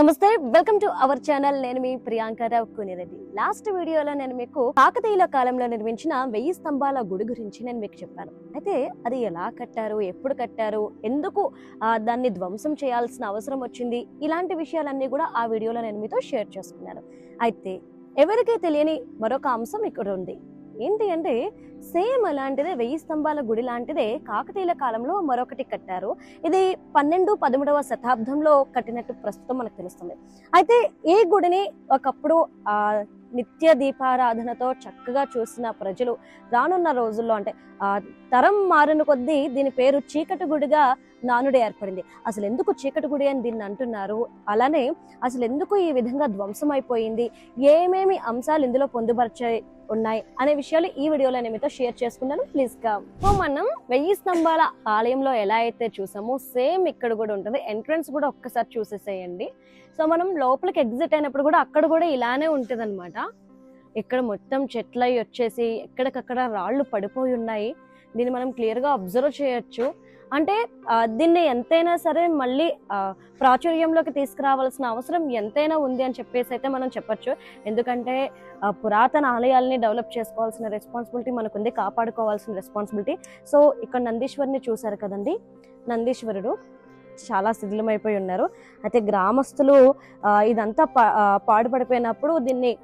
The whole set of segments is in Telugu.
నమస్తే వెల్కమ్ టు అవర్ ఛానల్. నేను మీ ప్రియాంకరావు కునిరెడ్డి. లాస్ట్ వీడియోలో నేను మీకు కాకతీయుల కాలంలో నిర్మించిన వెయ్యి స్తంభాల గుడి గురించి నేను మీకు చెప్పాను. అయితే అది ఎలా కట్టారు ఎప్పుడు కట్టారు ఎందుకు దాన్ని ధ్వంసం చేయాల్సిన అవసరం వచ్చింది ఇలాంటి విషయాలన్నీ కూడా ఆ వీడియోలో నేను మీతో షేర్ చేసుకున్నాను. అయితే ఎవరికీ తెలియని మరొక అంశం ఇక్కడ ఉంది. ఏంటి అంటే సేమ్ అలాంటిదే వెయ్యి స్తంభాల గుడి లాంటిదే కాకతీయుల కాలంలో మరొకటి కట్టారు. ఇది పన్నెండు పదమూడవ శతాబ్దంలో కట్టినట్టు ప్రస్తుతం మనకు తెలుస్తుంది. అయితే ఈ గుడిని ఒకప్పుడు ఆ నిత్య దీపారాధనతో చక్కగా చూసిన ప్రజలు రానున్న రోజుల్లో అంటే ఆ తరం మారిన కొద్దీ దీని పేరు చీకటి గుడిగా నానుడి ఏర్పడింది. అసలు ఎందుకు చీకటి గుడి అని దీన్ని అంటున్నారు? అలానే అసలు ఎందుకు ఈ విధంగా ధ్వంసం అయిపోయింది ఏమేమి అంశాలు ఇందులో పొందుపరిచాయి? ఉన్నాయి అనే విషయాలు ఈ వీడియోలో నేను మీతో షేర్ చేసుకున్నాను. ప్లీజ్గా సో మనం వెయ్యి స్తంభాల ఆలయంలో ఎలా అయితే చూసామో సేమ్ ఇక్కడ కూడా ఉంటుంది. ఎంట్రన్స్ కూడా ఒక్కసారి చూసేసేయండి. సో మనం లోపలికి ఎగ్జిట్ అయినప్పుడు కూడా అక్కడ కూడా ఇలానే ఉంటుంది అనమాట ఇక్కడ మొత్తం చెట్లు వచ్చేసి ఎక్కడికక్కడ రాళ్ళు పడిపోయి ఉన్నాయి. దీన్ని మనం క్లియర్గా అబ్జర్వ్ చేయొచ్చు. అంటే దీన్ని ఎంతైనా సరే మళ్ళీ ప్రాచుర్యంలోకి తీసుకురావాల్సిన అవసరం ఎంతైనా ఉంది అని చెప్పేసి అయితే మనం చెప్పొచ్చు. ఎందుకంటే పురాతన ఆలయాల్ని డెవలప్ చేసుకోవాల్సిన రెస్పాన్సిబిలిటీ మనకుంది కాపాడుకోవాల్సిన రెస్పాన్సిబిలిటీ. సో ఇక్కడ నందీశ్వరిని చూశారు కదండి? నందీశ్వరుడు. చాలా శిథిలమైపోయి ఉన్నారు. అయితే గ్రామస్తులు ఇదంతా పా- పాడుపడిపోయినప్పుడు దీన్ని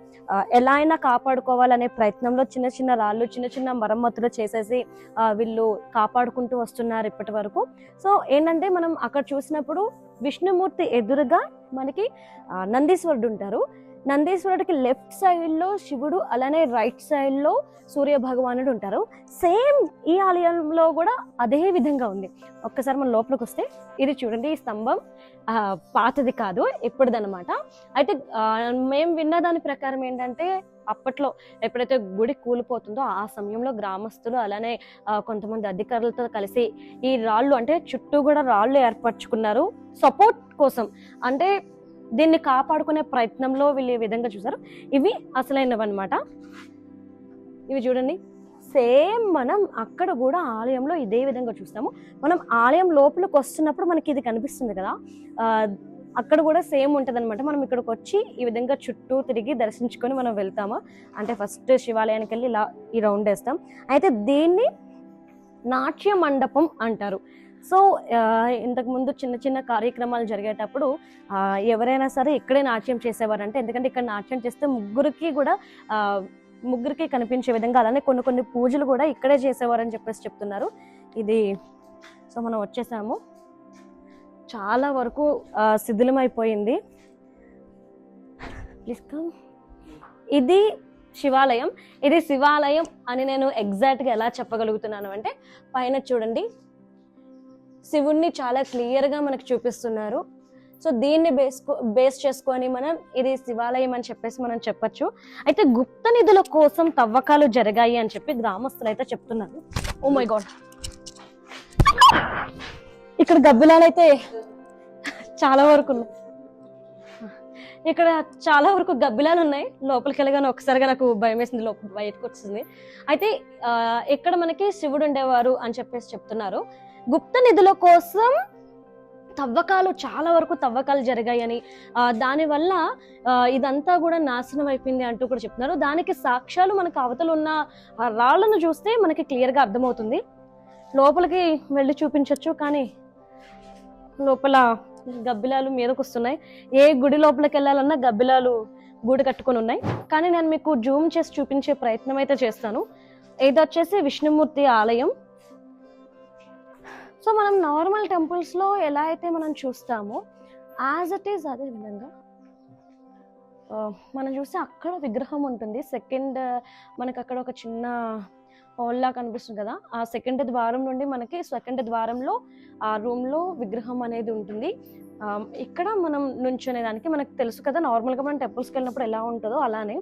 ఎలా అయినా కాపాడుకోవాలనే ప్రయత్నంలో చిన్న చిన్న రాళ్ళు చిన్న చిన్న మరమ్మతులు చేసేసి వీళ్ళు కాపాడుకుంటూ వస్తున్నారు ఇప్పటి వరకు సో ఏంటంటే మనం అక్కడ చూసినప్పుడు విష్ణుమూర్తి ఎదురుగా మనకి నందీశ్వరుడు ఉంటారు. నందీశ్వరుడికి లెఫ్ట్ సైడ్లో శివుడు అలానే రైట్ సైడ్లో సూర్య భగవానుడు ఉంటారు. సేమ్ ఈ ఆలయంలో కూడా అదే విధంగా ఉంది. ఒక్కసారి మనం లోపలికి వస్తే ఇది చూడండి ఈ స్తంభం పాతది కాదు ఇప్పుడుదన్నమాట. అయితే మేము విన్న దాని ప్రకారం ఏంటంటే అప్పట్లో ఎప్పుడైతే గుడి కూలిపోతుందో ఆ సమయంలో గ్రామస్తులు అలానే కొంతమంది అధికారులతో కలిసి ఈ రాళ్ళు అంటే చుట్టూ కూడా రాళ్ళు ఏర్పరచుకున్నారు. సపోర్ట్ కోసం. అంటే దీన్ని కాపాడుకునే ప్రయత్నంలో వీళ్ళు విధంగా చూసారు. ఇవి అసలైనవి అనమాట ఇవి చూడండి. సేమ్ మనం అక్కడ కూడా ఆలయంలో ఇదే విధంగా చూస్తాము. మనం ఆలయం లోపలికి వస్తున్నప్పుడు మనకి ఇది కనిపిస్తుంది కదా. అక్కడ కూడా సేమ్ ఉంటుంది అనమాట మనం ఇక్కడికి వచ్చి ఈ విధంగా చుట్టూ తిరిగి దర్శించుకొని మనం వెళ్తాము. అంటే ఫస్ట్ శివాలయానికి వెళ్ళి ఇలా ఈ రౌండ్ వేస్తాం. అయితే దీన్ని నాట్య మండపం అంటారు. సో ఇంతకుముందు చిన్న చిన్న కార్యక్రమాలు జరిగేటప్పుడు ఎవరైనా సరే ఇక్కడే నాట్యం చేసేవారంటే ఎందుకంటే ఇక్కడ నాట్యం చేస్తే ముగ్గురికి కూడా ముగ్గురికి కనిపించే విధంగా అలానే కొన్ని కొన్ని పూజలు కూడా ఇక్కడే చేసేవారని చెప్పేసి చెప్తున్నారు. ఇది సో మనం వచ్చేసాము. చాలా వరకు శిథిలమైపోయింది. ఇది శివాలయం. ఇది శివాలయం అని నేను ఎగ్జాక్ట్గా ఎలా చెప్పగలుగుతున్నాను అంటే పైన చూడండి. శివుణ్ణి చాలా క్లియర్గా మనకు చూపిస్తున్నారు. సో దీన్ని బేస్ బేస్ చేసుకొని మనం ఇది శివాలయం అని చెప్పేసి మనం చెప్పొచ్చు. అయితే గుప్త నిధుల కోసం తవ్వకాలు జరిగాయి అని చెప్పి గ్రామస్తులు అయితే చెప్తున్నారు. ఓ మై గాడ్ ఇక్కడ గబ్బిలాలైతే చాలా వరకు ఉన్నాయి. ఇక్కడ చాలా వరకు గబ్బిలాలు ఉన్నాయి. లోపలికి వెళ్ళగానే ఒకసారిగా నాకు భయం వేసింది లోపల బయటకు వచ్చింది. అయితే ఇక్కడ మనకి శివుడు ఉండేవారు అని చెప్పేసి చెప్తున్నారు. గుప్త నిధుల కోసం తవ్వకాలు చాలా వరకు తవ్వకాలు జరిగాయని దానివల్ల ఇదంతా కూడా నాశనం అయిపోయింది అంటూ కూడా చెప్తున్నారు. దానికి సాక్ష్యాలు మనకు అవతల ఉన్న రాళ్ళను చూస్తే మనకి క్లియర్గా అర్థమవుతుంది. లోపలికి వెళ్ళి చూపించవచ్చు కానీ లోపల గబ్బిలాలు మీదకు వస్తున్నాయి. ఏ గుడి లోపలికి వెళ్ళాలన్నా గబ్బిలాలు గూడు కట్టుకొని ఉన్నాయి. కానీ నేను మీకు జూమ్ చేసి చూపించే ప్రయత్నం అయితే చేస్తాను. ఇది వచ్చేసి విష్ణుమూర్తి ఆలయం. సో మనం నార్మల్ టెంపుల్స్లో ఎలా అయితే మనం చూస్తామో యాజ్ ఇట్ ఈస్ అదే విధంగా మనం చూస్తే అక్కడ విగ్రహం ఉంటుంది. సెకండ్ మనకు అక్కడ ఒక చిన్న హాల్లా కనిపిస్తుంది కదా. ఆ సెకండ్ ద్వారం నుండి మనకి సెకండ్ ద్వారంలో ఆ రూమ్లో విగ్రహం అనేది ఉంటుంది. ఇక్కడ మనం నుంచునే దానికి మనకు తెలుసు కదా నార్మల్గా మనం టెంపుల్స్కి వెళ్ళినప్పుడు ఎలా ఉంటుందో అలానే.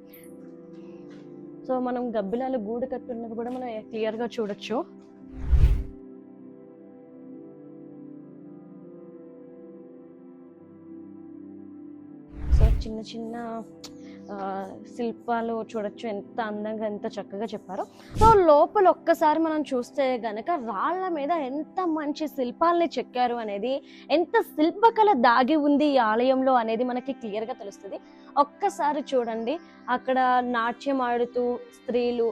సో మనం గబ్బిలాలు గూడు కట్టున్నది కూడా మనం క్లియర్గా చూడొచ్చు. చిన్న చిన్న శిల్పాలు చూడొచ్చు. ఎంత అందంగా ఎంత చక్కగా చెప్పారో. సో లోపల ఒక్కసారి మనం చూస్తే గనక రాళ్ళ మీద ఎంత మంచి శిల్పాలని చెక్కారు అనేది ఎంత శిల్పకళ దాగి ఉంది ఈ ఆలయంలో అనేది మనకి క్లియర్గా తెలుస్తుంది. ఒక్కసారి చూడండి. అక్కడ నాట్యం ఆడుతూ స్త్రీలు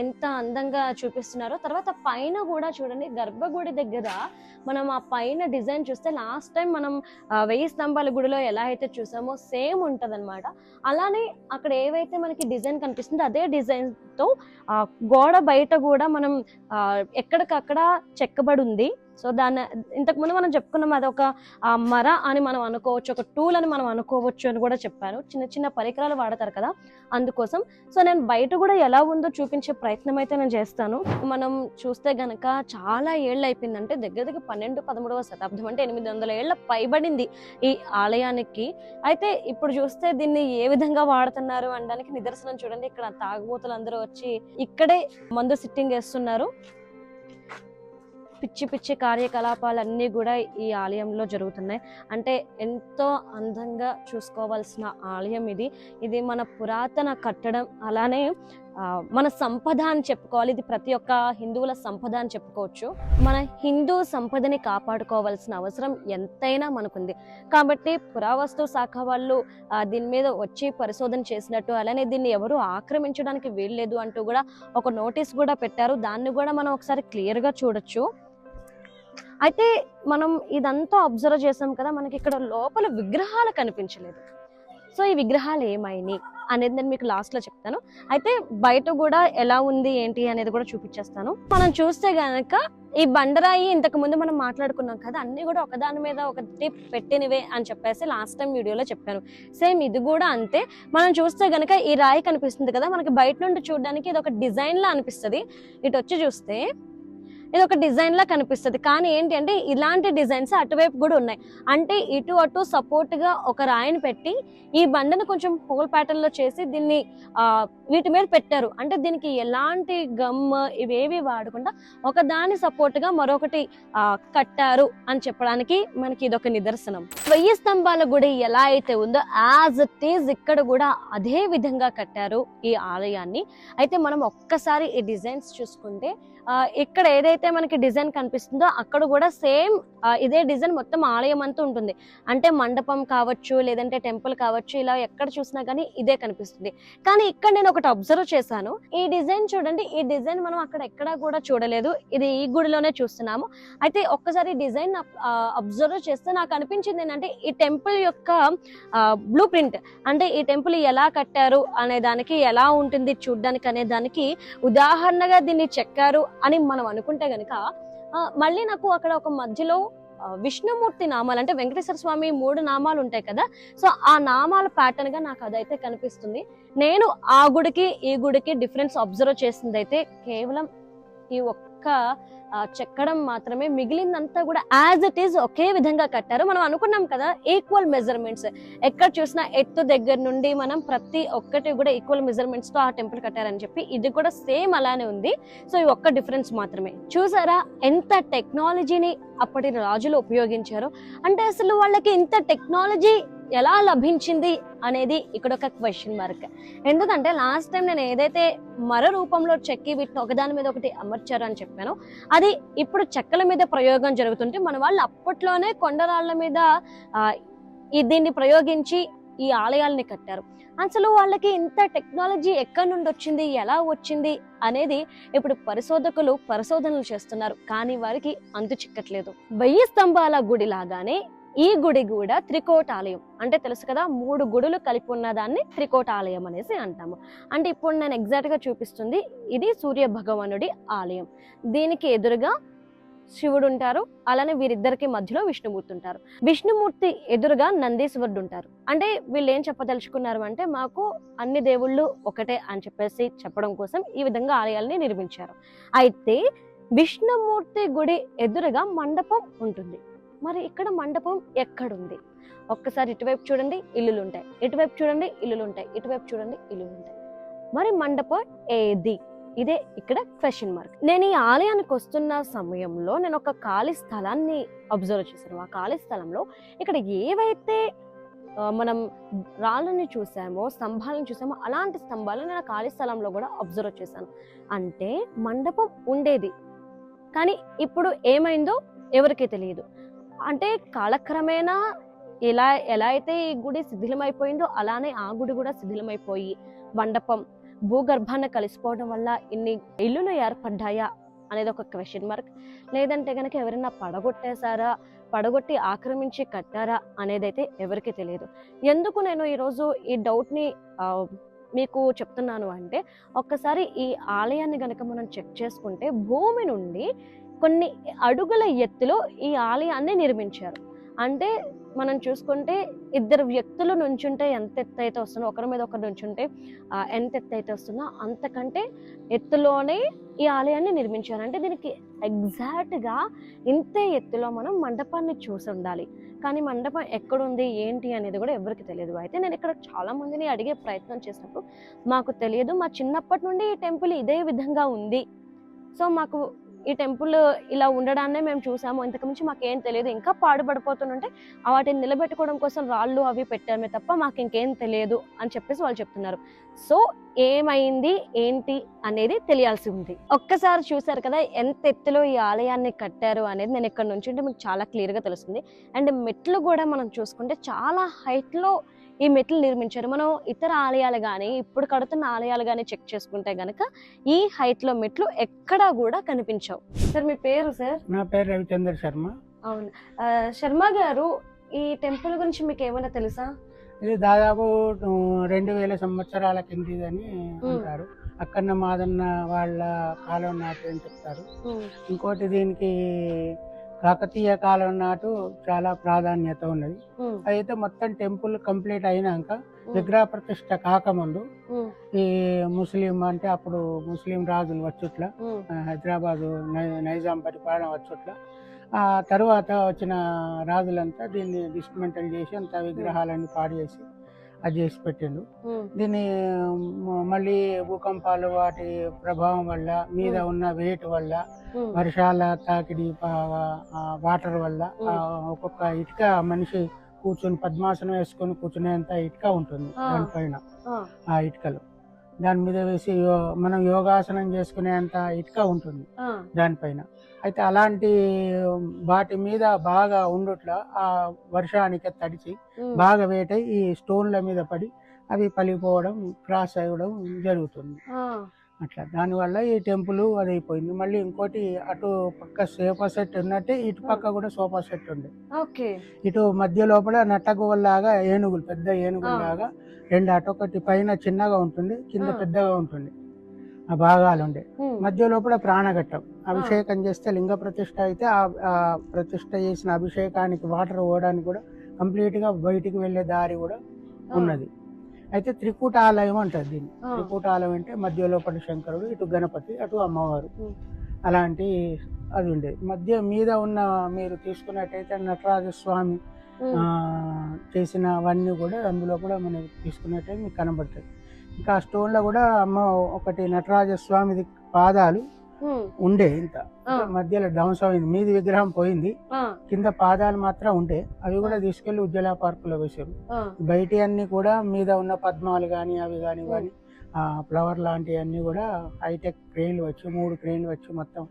ఎంత అందంగా చూపిస్తున్నారో. తర్వాత పైన కూడా చూడండి గర్భగుడి దగ్గర మనం ఆ పైన డిజైన్ చూస్తే లాస్ట్ టైం మనం వెయ్యి స్తంభాల గుడిలో ఎలా అయితే చూసామో సేమ్ ఉంటదన్నమాట. అలానే అక్కడ ఏవైతే మనకి డిజైన్ కనిపిస్తుందో అదే డిజైన్తో ఆ గోడ బయట కూడా మనం ఎక్కడికక్కడ చెక్కబడి ఉంది. సో దాన్ని ఇంతకుముందు మనం చెప్పుకున్నాం అది ఒక మర అని మనం అనుకోవచ్చు ఒక టూల్ అని మనం అనుకోవచ్చు అని కూడా చెప్పాను చిన్న చిన్న పరికరాలు వాడతారు కదా అందుకోసం. సో నేను బయట కూడా ఎలా ఉందో చూపించే ప్రయత్నం అయితే నేను చేస్తాను. మనం చూస్తే గనక చాలా ఏళ్ళు అయిపోయిందంటే దగ్గర దగ్గర పన్నెండు పదమూడవ శతాబ్దం అంటే ఎనిమిది వందల ఏళ్ళ పైబడింది ఈ ఆలయానికి. అయితే ఇప్పుడు చూస్తే దీన్ని ఏ విధంగా వాడుతున్నారు అనడానికి నిదర్శనం చూడండి. ఇక్కడ తాగుబోతులు అందరూ వచ్చి ఇక్కడే మందు సిట్టింగ్ వేస్తున్నారు పిచ్చి పిచ్చి కార్యకలాపాలన్నీ కూడా ఈ ఆలయంలో జరుగుతున్నాయి. అంటే ఎంతో అందంగా చూసుకోవాల్సిన ఆలయం ఇది. ఇది మన పురాతన కట్టడం. అలానే మన సంపద అని చెప్పుకోవాలి. ఇది ప్రతి ఒక్క హిందువుల సంపద అని చెప్పుకోవచ్చు. మన హిందూ సంపదని కాపాడుకోవాల్సిన అవసరం ఎంతైనా మనకుంది. కాబట్టి పురావస్తు శాఖ వాళ్ళు దీని మీద వచ్చి పరిశోధన చేసినట్టు అలానే దీన్ని ఎవరు ఆక్రమించడానికి వీల్లేదు అంటూ కూడా ఒక నోటీస్ కూడా పెట్టారు. దాన్ని కూడా మనం ఒకసారి క్లియర్గా చూడొచ్చు. అయితే మనం ఇదంతా అబ్జర్వ్ చేసాం కదా మనకి ఇక్కడ లోపల విగ్రహాలు కనిపించలేదు. సో ఈ విగ్రహాలు ఏమైనాయి అనేది నేను మీకు లాస్ట్లో చెప్తాను. అయితే బయట కూడా ఎలా ఉంది ఏంటి అనేది కూడా చూపించేస్తాను. మనం చూస్తే గనక ఈ బండరాయి ఇంతకు ముందు మనం మాట్లాడుకున్నాం కదా అన్ని కూడా ఒకదాని మీద ఒకటి పెట్టినవే అని చెప్పేసి లాస్ట్ టైం వీడియోలో చెప్పాను. సేమ్ ఇది కూడా అంతే. మనం చూస్తే గనక ఈ రాయి కనిపిస్తుంది కదా మనకి బయట నుండి చూడడానికి ఇది ఒక డిజైన్ లా అనిపిస్తుంది. ఇటు వచ్చి చూస్తే ఇది ఒక డిజైన్ లా కనిపిస్తుంది. కానీ ఏంటి అంటే ఇలాంటి డిజైన్స్ అటువైపు కూడా ఉన్నాయి. అంటే ఇటు అటు సపోర్ట్గా ఒక రాయిని పెట్టి ఈ బండను కొంచెం హోల్ ప్యాటర్న్లో చేసి దీన్ని ఆ వీటి మీద పెట్టారు. అంటే దీనికి ఎలాంటి గమ్ ఇవేవి వాడకుండా ఒక దాని సపోర్ట్గా మరొకటి ఆ, కట్టారు అని చెప్పడానికి మనకి ఇది ఒక నిదర్శనం. వెయ్యి స్తంభాల గుడి ఎలా అయితే ఉందో యాజ్ ఇట్ ఈజ్ ఇక్కడ కూడా అదే విధంగా కట్టారు ఈ ఆలయాన్ని. అయితే మనం ఒక్కసారి ఈ డిజైన్స్ చూసుకుంటే ఇక్కడ ఏదైతే మనకి డిజైన్ కనిపిస్తుందో అక్కడ కూడా సేమ్ ఇదే డిజైన్ మొత్తం ఆలయం అంతా ఉంటుంది. అంటే మండపం కావచ్చు లేదంటే టెంపుల్ కావచ్చు ఇలా ఎక్కడ చూసినా కానీ ఇదే కనిపిస్తుంది. కానీ ఇక్కడ నేను ఒకటి అబ్జర్వ్ చేశాను. ఈ డిజైన్ చూడండి ఈ డిజైన్ మనం అక్కడ ఎక్కడా కూడా చూడలేదు. ఇది ఈ గుడిలోనే చూస్తున్నాము. అయితే ఒక్కసారి డిజైన్ అబ్జర్వ్ చేస్తే నాకు అనిపించింది ఏంటంటే ఈ టెంపుల్ యొక్క బ్లూ ప్రింట్ అంటే ఈ టెంపుల్ ఎలా కట్టారు అనే దానికి ఎలా ఉంటుంది చూడ్డానికి అనే దానికి ఉదాహరణగా దీన్ని చెక్కారు అని మనం అనుకుంటే కనుక మళ్ళీ నాకు అక్కడ ఒక మధ్యలో విష్ణుమూర్తి నామాలు అంటే వెంకటేశ్వర స్వామి మూడు నామాలు ఉంటాయి కదా సో ఆ నామాల ప్యాటర్న్గా నాకు అదైతే కనిపిస్తుంది. నేను ఆ గుడికి ఈ గుడికి డిఫరెన్స్ అబ్జర్వ్ చేసింది అయితే కేవలం ఈ ఒక్క ఒక్క చెక్కడం మాత్రమే మిగిలిందంతా కూడా యాజ్ ఇట్ ఈస్ ఒకే విధంగా కట్టారు. మనం అనుకున్నాం కదా ఈక్వల్ మెజర్మెంట్స్ ఎక్కడ చూసినా ఎత్తు దగ్గర నుండి మనం ప్రతి ఒక్కటి కూడా ఈక్వల్ మెజర్మెంట్స్తో ఆ టెంపుల్ కట్టారని చెప్పి ఇది కూడా సేమ్ అలానే ఉంది. సో ఈ ఒక్క డిఫరెన్స్ మాత్రమే. చూసారా ఎంత టెక్నాలజీని అప్పటి రాజులు ఉపయోగించారు? అంటే అసలు వాళ్ళకి ఇంత టెక్నాలజీ ఎలా లభించింది అనేది ఇక్కడ ఒక క్వశ్చన్ మార్క్ ఎందుకంటే లాస్ట్ టైం నేను ఏదైతే మర రూపంలో చెక్కి వీటిని ఒకదాని మీద ఒకటి అమర్చారు అని చెప్పానో అది ఇప్పుడు చెక్కల మీద ప్రయోగం జరుగుతుంటే మన వాళ్ళు అప్పట్లోనే కొండరాళ్ళ మీద ఈ దీన్ని ప్రయోగించి ఈ ఆలయాల్ని కట్టారు. అసలు వాళ్ళకి ఇంత టెక్నాలజీ ఎక్కడి నుండి వచ్చింది ఎలా వచ్చింది అనేది ఇప్పుడు పరిశోధకులు పరిశోధనలు చేస్తున్నారు. కానీ వారికి అంతు చిక్కట్లేదు. వెయ్యి స్తంభాల గుడి లాగానే ఈ గుడి కూడా త్రికోటాలయం. అంటే తెలుసు కదా మూడు గుడులు కలిపి ఉన్న దాన్ని త్రికోటాలయం అనేసి అంటాము. అంటే ఇప్పుడు నేను ఎగ్జాక్ట్గా చూపిస్తుంది ఇది సూర్య భగవానుడి ఆలయం. దీనికి ఎదురుగా శివుడు ఉంటారు అలానే వీరిద్దరికి మధ్యలో విష్ణుమూర్తి ఉంటారు. విష్ణుమూర్తి ఎదురుగా నందీశ్వరుడు ఉంటారు. అంటే వీళ్ళు ఏం చెప్పదలుచుకున్నారు అంటే మాకు అన్ని దేవుళ్ళు ఒకటే అని చెప్పేసి చెప్పడం కోసం ఈ విధంగా ఆలయాల్ని నిర్మించారు. అయితే విష్ణుమూర్తి గుడి ఎదురుగా మండపం ఉంటుంది. మరి ఇక్కడ మండపం ఎక్కడుంది? ఒక్కసారి ఇటువైపు చూడండి ఇల్లులు ఉంటాయి ఇటువైపు చూడండి ఇల్లులు ఉంటాయి ఇటువైపు చూడండి ఇల్లులు ఉంటాయి మరి మండపం ఏది? ఇదే ఇక్కడ క్వశ్చన్ మార్క్ నేను ఈ ఆలయానికి వస్తున్న సమయంలో నేను ఒక ఖాళీ స్థలాన్ని అబ్జర్వ్ చేశాను. ఆ ఖాళీ స్థలంలో ఇక్కడ ఏవైతే మనం రాళ్ళని చూసామో స్తంభాలను చూసామో అలాంటి స్తంభాలను నేను ఆ ఖాళీ స్థలంలో కూడా అబ్జర్వ్ చేశాను. అంటే మండపం ఉండేది. కానీ ఇప్పుడు ఏమైందో ఎవరికీ తెలియదు. అంటే కాలక్రమేణా ఎలా ఎలా అయితే ఈ గుడి శిథిలమైపోయిందో అలానే ఆ గుడి కూడా శిథిలమైపోయి మండపం భూగర్భాన్ని కలిసిపోవడం వల్ల ఇన్ని ఇల్లులు ఏర్పడ్డాయా అనేది ఒక క్వశ్చన్ మార్క్ లేదంటే కనుక ఎవరైనా పడగొట్టేశారా పడగొట్టి ఆక్రమించి కట్టారా అనేది అయితే ఎవరికి తెలియదు. ఎందుకు నేను ఈరోజు ఈ డౌట్ని మీకు చెప్తున్నాను అంటే ఒక్కసారి ఈ ఆలయాన్ని కనుక మనం చెక్ చేసుకుంటే భూమి నుండి కొన్ని అడుగుల ఎత్తులో ఈ ఆలయాన్ని నిర్మించారు. అంటే మనం చూసుకుంటే ఇద్దరు వ్యక్తులు నుంచుంటే ఎంత ఎత్తు అయితే వస్తుందో ఒకరి మీద ఒకరు నుంచుంటే ఎంత ఎత్తు అయితే వస్తుందో అంతకంటే ఎత్తులోనే ఈ ఆలయాన్ని నిర్మించారు. అంటే దీనికి ఎగ్జాక్ట్గా ఇంతే ఎత్తులో మనం మండపాన్ని చూసి ఉండాలి. కానీ మండపం ఎక్కడుంది ఏంటి అనేది కూడా ఎవరికి తెలియదు. అయితే నేను ఇక్కడ చాలా మందిని అడిగే ప్రయత్నం చేసినప్పుడు మాకు తెలియదు. మా చిన్నప్పటి నుండి ఈ టెంపుల్ ఇదే విధంగా ఉంది. సో మాకు ఈ టెంపుల్ ఇలా ఉండడాన్నే మేము చూసాము. ఇంతకుమించి మాకేం తెలియదు. ఇంకా పాడుపడిపోతుంటే వాటిని నిలబెట్టుకోవడం కోసం రాళ్ళు అవి పెట్టామే తప్ప మాకు ఇంకేం తెలియదు అని చెప్పేసి వాళ్ళు చెప్తున్నారు. సో ఏమైంది? ఏంటి? అనేది తెలియాల్సి ఉంది. ఒక్కసారి చూసారు కదా ఎంత ఎత్తులో ఈ ఆలయాన్ని కట్టారు అనేది నేను ఇక్కడ నుంచి ఉంటే మీకు చాలా క్లియర్గా తెలుస్తుంది. అండ్ మెట్లు కూడా మనం చూసుకుంటే చాలా హైట్లో ఈ మెట్లు నిర్మించారు. మనం ఇతర ఆలయాలు కానీ ఇప్పుడు కడుతున్న ఆలయాలు కానీ చెక్ చేసుకుంటే గనక ఈ హైట్లో మెట్లు ఎక్కడా కూడా కనిపించవు. సార్ మీ పేరు సార్? నా పేరు రవిచంద్ర శర్మ. అవును. శర్మ గారు ఈ టెంపుల్ గురించి మీకు ఏమైనా తెలుసా? ఇది దాదాపు రెండు వేల సంవత్సరాల కిందిదని అంటారు. అక్కన్న మాదన్న వాళ్ళ కాలం నాటి అని చెప్తారు. ఇంకోటి దీనికి కాకతీయ కాలం నాటు చాలా ప్రాధాన్యత ఉన్నది. అయితే మొత్తం టెంపుల్ కంప్లీట్ అయినాక విగ్రహ ప్రతిష్ట కాకముందు ఈ ముస్లిం అంటే అప్పుడు ముస్లిం రాజులు వచ్చుట్ల హైదరాబాదు నైజాం పరిపాలన వచ్చుట్ల ఆ తర్వాత వచ్చిన రాజులంతా దీన్ని డిస్మెంటల్ చేసి అంత విగ్రహాలన్నీ పాడు చేసి అది చేసి పెట్టిండు. దీన్ని మళ్ళీ భూకంపాలు వాటి ప్రభావం వల్ల మీద ఉన్న వెయిట్ వల్ల వర్షాల తాకిడి వాటర్ వల్ల ఒక్కొక్క ఇటుక మనిషి కూర్చొని పద్మాసనం వేసుకొని కూర్చునేంత ఇటుక ఉంటుంది. దానిపైన ఆ ఇటుకలు. దాని మీద వేసి మనం యోగాసనం చేసుకునేంత ఇటుక ఉంటుంది దానిపైన. అయితే అలాంటి వాటి మీద బాగా ఉండుట్లా ఆ వర్షానికి తడిచి బాగా వేటై ఈ స్టోన్ల మీద పడి అవి పలిపోవడం క్రాస్ అవ్వడం జరుగుతుంది. అట్లా. దానివల్ల ఈ టెంపుల్ అది అయిపోయింది మళ్ళీ ఇంకోటి అటు పక్క సోఫా సెట్ ఉన్నట్టే ఇటు పక్క కూడా సోఫా సెట్ ఉంది. ఇటు మధ్య లోపల నట్టగువల్లాగా ఏనుగులు పెద్ద ఏనుగుల్లాగా రెండు అటొకటి పైన చిన్నగా ఉంటుంది కింద. పెద్దగా ఉంటుంది. ఆ భాగాలు ఉండే. మధ్య లోపల ప్రాణఘట్టం. అభిషేకం చేస్తే లింగ ప్రతిష్ట అయితే ఆ ప్రతిష్ట చేసిన అభిషేకానికి వాటర్ పోవడానికి కూడా కంప్లీట్గా బయటికి వెళ్ళే దారి కూడా ఉన్నది. అయితే త్రికూట ఆలయం అంటారు దీన్ని. త్రికూట ఆలయం అంటే మధ్య లోపల శంకరుడు ఇటు గణపతి అటు అమ్మవారు. అలాంటి అది ఉండేది. మధ్య మీద ఉన్న మీరు తీసుకున్నట్టయితే నటరాజ స్వామి ఉమ్, ఆ, చేసినవన్నీ కూడా అందులో కూడా మనకి తీసుకున్నట్టయితే మీకు కనబడతాయి. ఇంకా ఆ స్టోన్లో కూడా అమ్మ ఒకటి నటరాజ స్వామిది పాదాలు ఉండే ఇంత. మధ్యలో ధ్వంసం అయింది. మీది విగ్రహం పోయింది. కింద పాదాలు మాత్రం ఉండే. అవి కూడా తీసుకెళ్ళి ఉజ్జల పార్కులో వేశారు. ఆ, బయటి అన్ని కూడా మీద ఉన్న పద్మాలు కానీ అవి కానీ కానీ ఫ్లవర్ లాంటివి అన్ని కూడా హైటెక్ క్రెయిన్లు వచ్చి మూడు క్రెయిన్లు వచ్చి మొత్తం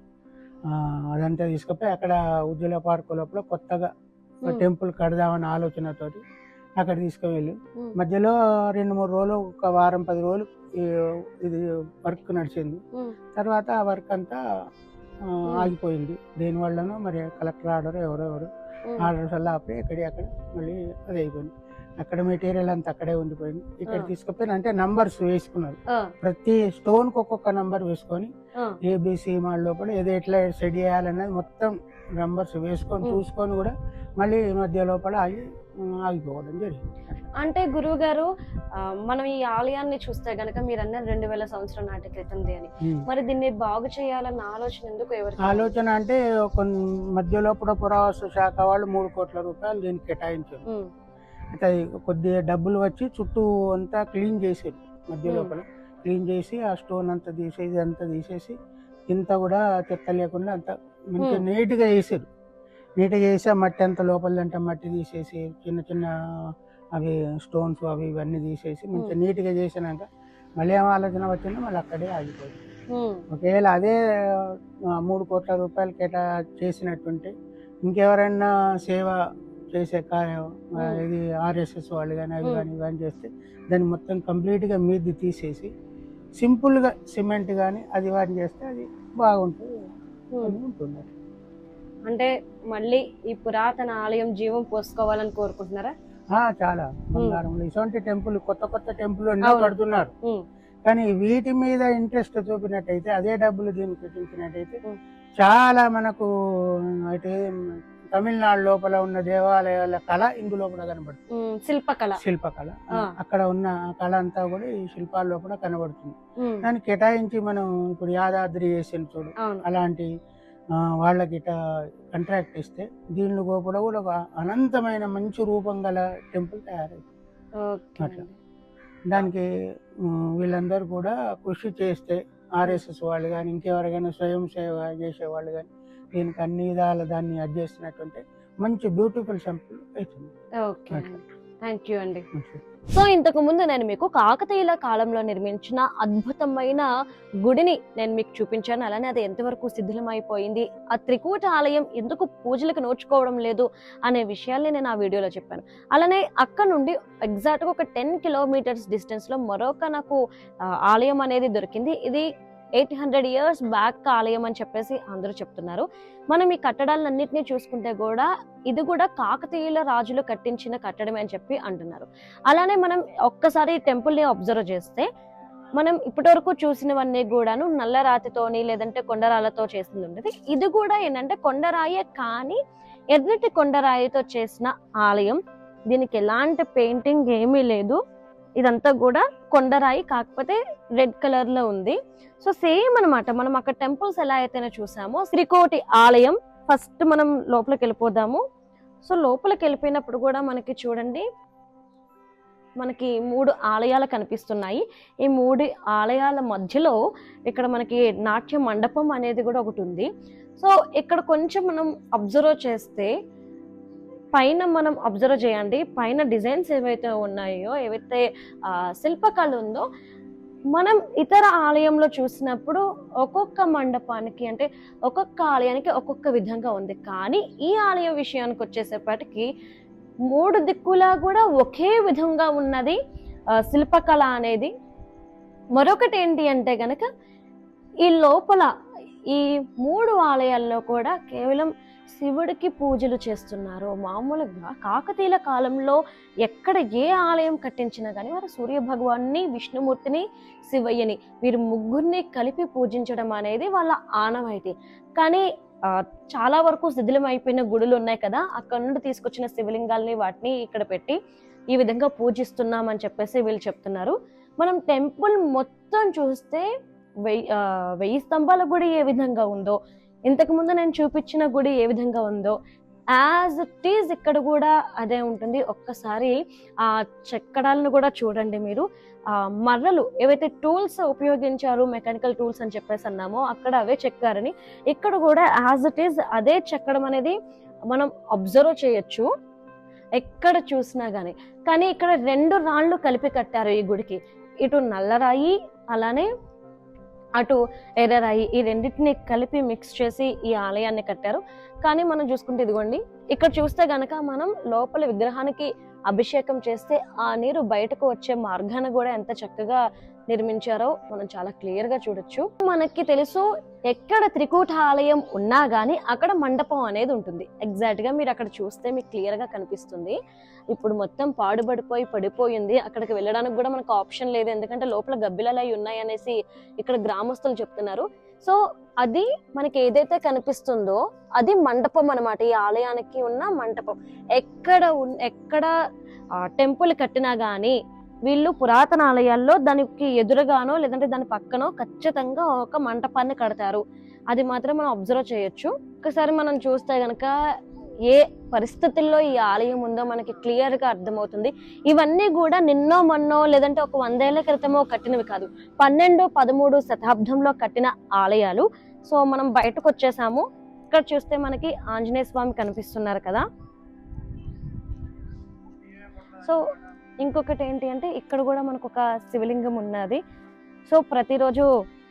అదంతా తీసుకుపోయి అక్కడ ఉజ్జల పార్కు లోపల కొత్తగా టెంపుల్ కడదామన్న ఆలోచనతోటి అక్కడ తీసుకువెళ్ళి. మధ్యలో రెండు మూడు రోజులు ఒక వారం పది రోజులు ఇది వర్క్ నడిచింది. తర్వాత ఆ వర్క్ అంతా ఆగిపోయింది. దేని వల్లనో మరి కలెక్టర్ ఆర్డర్ ఎవరెవరు ఆర్డర్స్ వల్ల ఆపి ఎక్కడి అక్కడ మళ్ళీ అది అయిపోయింది. అక్కడ మెటీరియల్ అంతా అక్కడే ఉండిపోయింది. ఇక్కడ. తీసుకుపోయిన అంటే నంబర్స్ వేసుకున్నారు. ప్రతి స్టోన్కి ఒక్కొక్క నంబర్ వేసుకొని ఏబిసి మా లోపల ఏదో ఎట్లా సెట్ చేయాలన్నది మొత్తం నంబర్స్ వేసుకొని. చూసుకొని కూడా మళ్ళీ మధ్య లోపల ఆగి ఆగిపోవడం జరిగింది. అంటే గురువు గారు మనం ఈ ఆలయాన్ని చూస్తే గనక మీరు అన్నారు రెండు వేల సంవత్సరం నాటి క్రితంది అని. మరి దీన్ని బాగు చేయాలన్న ఆలోచన ఎందుకు ఎవరికి ఆలోచన అంటే కొన్ని మధ్య లోపల పురావస్తు శాఖ వాళ్ళు మూడు కోట్ల రూపాయలు దీనికి కేటాయించారు అది కొద్దిగా డబ్బులు వచ్చి చుట్టూ అంతా క్లీన్ చేసారు మధ్య. లోపల క్లీన్ చేసి ఆ స్టోన్ అంతా తీసేసి అంతా తీసేసి ఇంత కూడా చెత్త లేకుండా అంత మంచిగా Hmm. నీట్గా వేసారు నీట్గా వేసి ఆ మట్టి అంత లోపల అంటే మట్టి తీసేసి చిన్న చిన్న అవి స్టోన్స్ అవి ఇవన్నీ తీసేసి మంచిగా నీట్గా చేసినాక మళ్ళీ ఏం ఆలోచన వచ్చిందో మళ్ళీ అక్కడే ఆగిపోయింది. ఒకవేళ అదే మూడు కోట్ల రూపాయలు కేటా చేసినట్టుంటే ఇంకెవరైనా సేవ చేసే కార్యం ఇది ఆర్ఎస్ఎస్ వాళ్ళు కానీ అవి. కానీ ఇవన్నీ చేస్తే దాన్ని మొత్తం కంప్లీట్గా మీది తీసేసి సింపుల్గా సిమెంట్ కానీ అది వాటిని చేస్తే అది బాగుంటుంది. ఉంటుంది అంటే మళ్ళీ ఈ పురాతన ఆలయం జీవం పోసుకోవాలని కోరుకుంటున్నారా? ఆ, చాలా. బంగారంలో ఇటువంటి టెంపుల్ కొత్త కొత్త టెంపుల్ ఎన్నో. కడుతున్నారు. కానీ వీటి మీద ఇంట్రెస్ట్ చూపినట్టయితే అదే డబ్బులు దీనికి పెట్టించినట్టయితే. చాలా మనకు అయితే తమిళనాడు లోపల ఉన్న దేవాలయాల కళ ఇందులో కూడా కనబడుతుంది. శిల్పకళ. శిల్పకళ. అక్కడ ఉన్న కళ అంతా కూడా ఈ శిల్పాల్లో కూడా కనబడుతుంది. దాన్ని కేటాయించి మనం ఇప్పుడు యాదాద్రి చేసిన చూడు అలాంటి వాళ్ళకి ఇట కాంట్రాక్ట్ ఇస్తే దీని లోపల కూడా ఒక అనంతమైన మంచి రూపం గల టెంపుల్ తయారైంది. అట్లా. దానికి వీళ్ళందరూ కూడా కృషి చేస్తే ఆర్ఎస్ఎస్ వాళ్ళు కానీ ఇంకెవరికైనా స్వయం సేవ చేసేవాళ్ళు కానీ దీనికి అన్ని విధాల దాన్ని అడ్జస్ట్ చేసినట్టుంటే మంచి బ్యూటిఫుల్ టెంపుల్ అవుతుంది ఓకే అట్లా. థ్యాంక్ యూ అండి సో ఇంతకు ముందు నేను మీకు కాకతీయుల కాలంలో నిర్మించిన అద్భుతమైన గుడిని నేను మీకు చూపించాను. అలానే అది ఎంతవరకు శిథిలమైపోయింది ఆ త్రికూట ఆలయం ఎందుకు పూజలకు నోచుకోవడం లేదు అనే విషయాల్ని నేను ఆ వీడియోలో చెప్పాను. అలానే అక్కడ నుండి ఎగ్జాక్ట్గా ఒక టెన్ కిలోమీటర్స్ డిస్టెన్స్లో మరొక నాకు ఆలయం అనేది దొరికింది. ఇది ఎయిట్ హండ్రెడ్ ఇయర్స్ బ్యాక్ ఆలయం అని చెప్పేసి అందరూ చెప్తున్నారు. మనం ఈ కట్టడాలన్నింటినీ చూసుకుంటే కూడా ఇది కూడా కాకతీయుల రాజులు కట్టించిన కట్టడమే అని చెప్పి అంటున్నారు. అలానే మనం ఒక్కసారి టెంపుల్ని అబ్జర్వ్ చేస్తే మనం ఇప్పటివరకు చూసినవన్నీ కూడాను నల్ల రాతితోని లేదంటే కొండరాలతో చేసింది ఉండేది. ఇది కూడా ఏంటంటే కొండరాయే కానీ ఎర్రటి కొండరాయితో చేసిన ఆలయం. దీనికి ఎలాంటి పెయింటింగ్ ఏమీ లేదు. ఇదంతా కూడా కొండరాయి కాకపోతే రెడ్ కలర్లో ఉంది. సో సేమ్ అనమాట మనం అక్కడ టెంపుల్స్ ఎలా అయితేనే చూసామో శ్రీకోటి ఆలయం. ఫస్ట్ మనం లోపలికి వెళ్ళిపోదాము. సో లోపలికి వెళ్ళిపోయినప్పుడు కూడా మనకి చూడండి మనకి మూడు ఆలయాలు కనిపిస్తున్నాయి. ఈ మూడు ఆలయాల మధ్యలో ఇక్కడ మనకి నాట్య మండపం అనేది కూడా ఒకటి ఉంది. సో ఇక్కడ కొంచెం మనం అబ్జర్వ్ చేస్తే పైన మనం అబ్జర్వ్ చేయండి. పైన డిజైన్స్ ఏవైతే ఉన్నాయో ఏవైతే శిల్పకళ ఉందో మనం ఇతర ఆలయంలో చూసినప్పుడు ఒక్కొక్క మండపానికి అంటే ఒక్కొక్క ఆలయానికి ఒక్కొక్క విధంగా ఉంది. కానీ ఈ ఆలయం విషయానికి వచ్చేసేపటికి మూడు దిక్కులా కూడా ఒకే విధంగా ఉన్నది శిల్పకళ అనేది. మరొకటి ఏంటి అంటే గనక ఈ లోపల ఈ మూడు ఆలయాల్లో కూడా కేవలం శివుడికి పూజలు చేస్తున్నారో మామూలుగా కాకతీయుల కాలంలో ఎక్కడ ఏ ఆలయం కట్టించినా కానీ వారు సూర్య భగవాన్ని విష్ణుమూర్తిని శివయ్యని వీరు ముగ్గురిని కలిపి పూజించడం అనేది వాళ్ళ ఆనవాయితీ. కానీ చాలా వరకు శిథిలం అయిపోయిన గుడులు ఉన్నాయి కదా అక్కడ నుండి తీసుకొచ్చిన శివలింగాల్ని వాటిని ఇక్కడ పెట్టి ఈ విధంగా పూజిస్తున్నామని చెప్పేసి వీళ్ళు చెప్తున్నారు. మనం టెంపుల్ మొత్తం చూస్తే వెయ్యి వెయ్యి స్తంభాల గుడి ఏ విధంగా ఉందో ఇంతకు ముందు నేను చూపించిన గుడి ఏ విధంగా ఉందో యాజ్ ఇట్ ఈజ్ ఇక్కడ కూడా అదే ఉంటుంది. ఒక్కసారి ఆ చెక్కడాలను కూడా చూడండి మీరు. ఆ మర్రలు ఏవైతే టూల్స్ ఉపయోగించారు మెకానికల్ టూల్స్ అని చెప్పేసి అన్నామో అక్కడ అవే చెక్కారని. ఇక్కడ కూడా యాజ్ ఇట్ ఈజ్ అదే చెక్కడం అనేది మనం అబ్జర్వ్ చేయొచ్చు. ఎక్కడ చూసినా కానీ కానీ ఇక్కడ రెండు రాళ్ళు కలిపి కట్టారు ఈ గుడికి. ఇటు నల్లరాయి అలానే అటు ఎర్రరాయి ఈ రెండింటిని కలిపి మిక్స్ చేసి ఈ ఆలయాన్ని కట్టారు. కానీ మనం చూసుకుంటే ఇదిగోండి ఇక్కడ చూస్తే గనక మనం లోపల విగ్రహానికి అభిషేకం చేస్తే ఆ నీరు బయటకు వచ్చే మార్గాన్ని కూడా ఎంత చక్కగా నిర్మించారో మనం చాలా క్లియర్గా చూడొచ్చు. మనకి తెలుసు ఎక్కడ త్రికూట ఆలయం ఉన్నా గానీ అక్కడ మండపం అనేది ఉంటుంది. ఎగ్జాక్ట్గా మీరు అక్కడ చూస్తే మీకు క్లియర్గా కనిపిస్తుంది. ఇప్పుడు మొత్తం పాడుబడిపోయి పడిపోయింది. అక్కడికి వెళ్ళడానికి కూడా మనకు ఆప్షన్ లేదు. ఎందుకంటే లోపల గబ్బిలలు అయి ఉన్నాయి అనేసి ఇక్కడ గ్రామస్తులు చెప్తున్నారు. సో అది మనకి ఏదైతే కనిపిస్తుందో అది మండపం అనమాట ఈ ఆలయానికి ఉన్న మండపం. ఎక్కడ ఎక్కడ టెంపుల్ కట్టినా గానీ వీళ్ళు పురాతన ఆలయాల్లో దానికి ఎదురుగానో లేదంటే దాని పక్కనో ఖచ్చితంగా ఒక మంటపాన్ని కడతారు. అది మాత్రం మనం అబ్జర్వ్ చేయొచ్చు. ఒకసారి మనం చూస్తే గనక ఏ పరిస్థితుల్లో ఈ ఆలయం ఉందో మనకి క్లియర్గా అర్థమవుతుంది. ఇవన్నీ కూడా నిన్నో మొన్నో లేదంటే ఒక వందేళ్ళ క్రితమో కట్టినవి కాదు. పన్నెండు పదమూడు శతాబ్దంలో కట్టిన ఆలయాలు. సో మనం బయటకు వచ్చేసాము. ఇక్కడ చూస్తే మనకి ఆంజనేయ స్వామి కనిపిస్తున్నారు కదా. సో ఇంకొకటి ఏంటి అంటే ఇక్కడ కూడా మనకు ఒక శివలింగం ఉన్నది. సో ప్రతిరోజు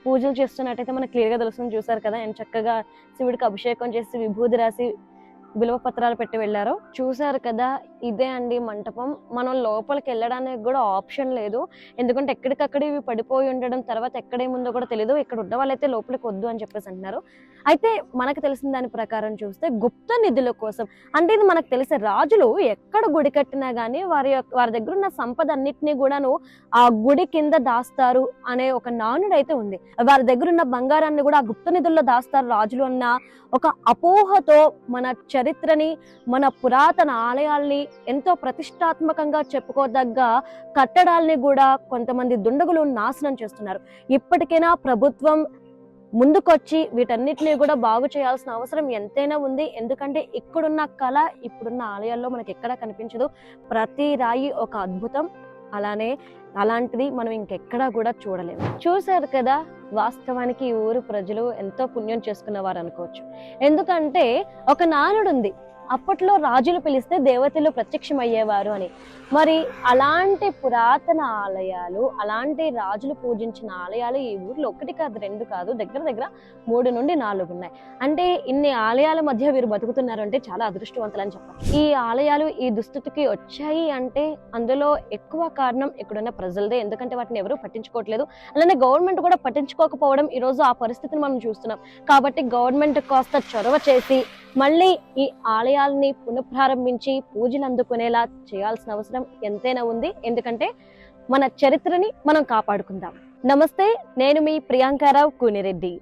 పూజలు చేస్తున్నట్టయితే మనకు క్లియర్గా తెలుస్తుంది చూసారు కదా ఎంత చక్కగా శివుడికి అభిషేకం చేసి విభూది రాసి విలువ పత్రాలు పెట్టి వెళ్ళారు. చూసారు కదా ఇదే అండి మంటపం. మనం లోపలికి వెళ్ళడానికి కూడా ఆప్షన్ లేదు. ఎందుకంటే ఎక్కడికక్కడ ఇవి పడిపోయి ఉండడం తర్వాత ఎక్కడేముందో కూడా తెలియదు ఇక్కడ ఉన్న వాళ్ళైతే లోపలికి వద్దు అని చెప్పేసి అంటున్నారు. అయితే మనకు తెలిసిన దాని ప్రకారం చూస్తే గుప్త నిధుల కోసం. అంటే ఇది మనకు తెలిసే రాజులు ఎక్కడ గుడి కట్టినా కానీ వారి యొక్క- వారి దగ్గర ఉన్న సంపద అన్నిటినీ కూడాను ఆ గుడి కింద దాస్తారు అనే ఒక నానుడు అయితే ఉంది. వారి దగ్గర ఉన్న బంగారాన్ని కూడా ఆ గుప్త నిధుల్లో దాస్తారు రాజులు అన్న ఒక అపోహతో మన చరిత్రని మన పురాతన ఆలయాల్ని ఎంతో ప్రతిష్టాత్మకంగా చెప్పుకోదగ్గ కట్టడాల్ని కూడా కొంతమంది దుండగులు నాశనం చేస్తున్నారు. ఇప్పటికైనా ప్రభుత్వం ముందుకొచ్చి వీటన్నిటిని కూడా బాగు చేయాల్సిన అవసరం ఎంతైనా ఉంది. ఎందుకంటే ఇక్కడున్న కళ ఇప్పుడున్న ఆలయాల్లో మనకి ఎక్కడా కనిపించదు. ప్రతి రాయి ఒక అద్భుతం. అలానే అలాంటిది మనం ఇంకెక్కడా కూడా చూడలేము చూశారు కదా వాస్తవానికి ఈ ఊరు ప్రజలు ఎంతో పుణ్యం చేసుకున్నవారు అనుకోవచ్చు. ఎందుకంటే ఒక నానుడు ఉంది అప్పట్లో రాజులు పిలిస్తే దేవతలు ప్రత్యక్షమయ్యేవారు అని. మరి అలాంటి పురాతన ఆలయాలు అలాంటి రాజులు పూజించిన ఆలయాలు ఈ ఊర్లో ఒకటి కాదు రెండు కాదు దగ్గర దగ్గర మూడు నుండి నాలుగు ఉన్నాయి. అంటే ఇన్ని ఆలయాల మధ్య వీరు బతుకుతున్నారు అంటే చాలా అదృష్టవంతులు అని చెప్పాలి ఈ ఆలయాలు ఈ దుస్థితికి వచ్చాయి అంటే అందులో ఎక్కువ కారణం ఇక్కడున్న ప్రజలదే. ఎందుకంటే వాటిని ఎవరూ పట్టించుకోవట్లేదు. అలానే గవర్నమెంట్ కూడా పట్టించుకోకపోవడం ఈరోజు ఆ పరిస్థితిని మనం చూస్తున్నాం. కాబట్టి గవర్నమెంట్ కాస్త చొరవ చేసి మళ్ళీ ఈ ఆలయాలు ఆలయాల్ని పునఃప్రారంభించి పూజలు అందుకునేలా చేయాల్సిన అవసరం ఎంతైనా ఉంది. ఎందుకంటే మన చరిత్రని మనం కాపాడుకుందాం. నమస్తే నేను మీ ప్రియాంకారావు కూనిరెడ్డి.